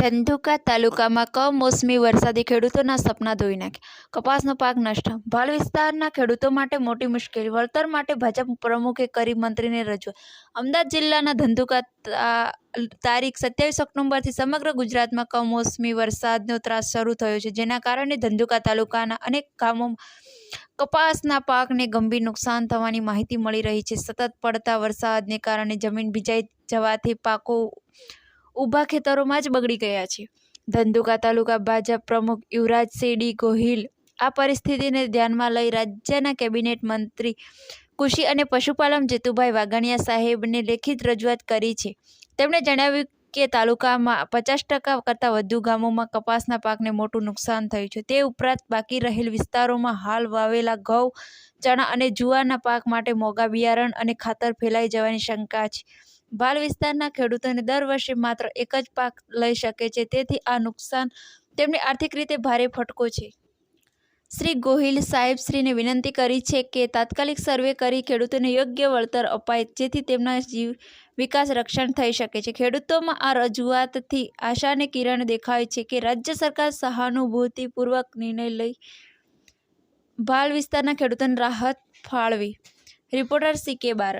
ધંધુકા તાલુકામાં કમોસમી વરસાદે ખેડૂતોના સપના ધોઈ નાખ્યા. કપાસનો પાક નષ્ટ, ભાલ વિસ્તારના ખેડૂતો માટે મોટી મુશ્કેલી, વળતર માટે ભાજપ પ્રમુખે કરી મંત્રીને રજૂઆત. અમદાવાદ જિલ્લાના ધંધુકા તારીખ સત્યાવીસ ઓક્ટોબરથી સમગ્ર ગુજરાતમાં કમોસમી વરસાદનો ત્રાસ શરૂ થયો છે, જેના કારણે ધંધુકા તાલુકાના અનેક ગામોમાં કપાસના પાકને ગંભીર નુકસાન થવાની માહિતી મળી રહી છે. સતત પડતા વરસાદને કારણે જમીન ભીજાઈ જવાથી પાકો ઊભા ખેતરોમાં જ બગડી ગયા છે. ધંધુકા તાલુકા ભાજપ પ્રમુખ યુવરાજ સેડી ગોહિલ આ પરિસ્થિતિને ધ્યાનમાં લઈ રાજ્યના કેબિનેટ મંત્રી કૃષિ અને પશુપાલન જેતુભાઈ વાઘાણિયા સાહેબને લેખિત રજૂઆત કરી છે. તેમણે જણાવ્યું કે તાલુકામાં પચાસ ટકા કરતાં વધુ ગામોમાં કપાસના પાકને મોટું નુકસાન થયું છે. તે ઉપરાંત બાકી રહેલ વિસ્તારોમાં હાલ વાવેલા ઘઉં, ચણા અને જુવારના પાક માટે મોંઘા બિયારણ અને ખાતર ફેલાઈ જવાની શંકા છે. ભાલ વિસ્તારના ખેડૂતોને દર વર્ષે માત્ર એક જ પાક લઈ શકે છે. તેથી આ નુકસાન તેમને આર્થિક રીતે ભારે ફટકો છે. શ્રી ગોહિલ સાહેબ શ્રીને વિનંતી કરી છે કે તાત્કાલિક સર્વે કરી ખેડૂતોને યોગ્ય વળતર અપાય, જેથી તેમના જીવ વિકાસ રક્ષણ થઈ શકે છે. ખેડૂતોમાં આ રજૂઆતથી આશાને કિરણ દેખાય છે કે રાજ્ય સરકાર સહાનુભૂતિપૂર્વક નિર્ણય લઈ ભાલ વિસ્તારના ખેડૂતોને રાહત ફાળવી. રિપોર્ટર સી કે બારડ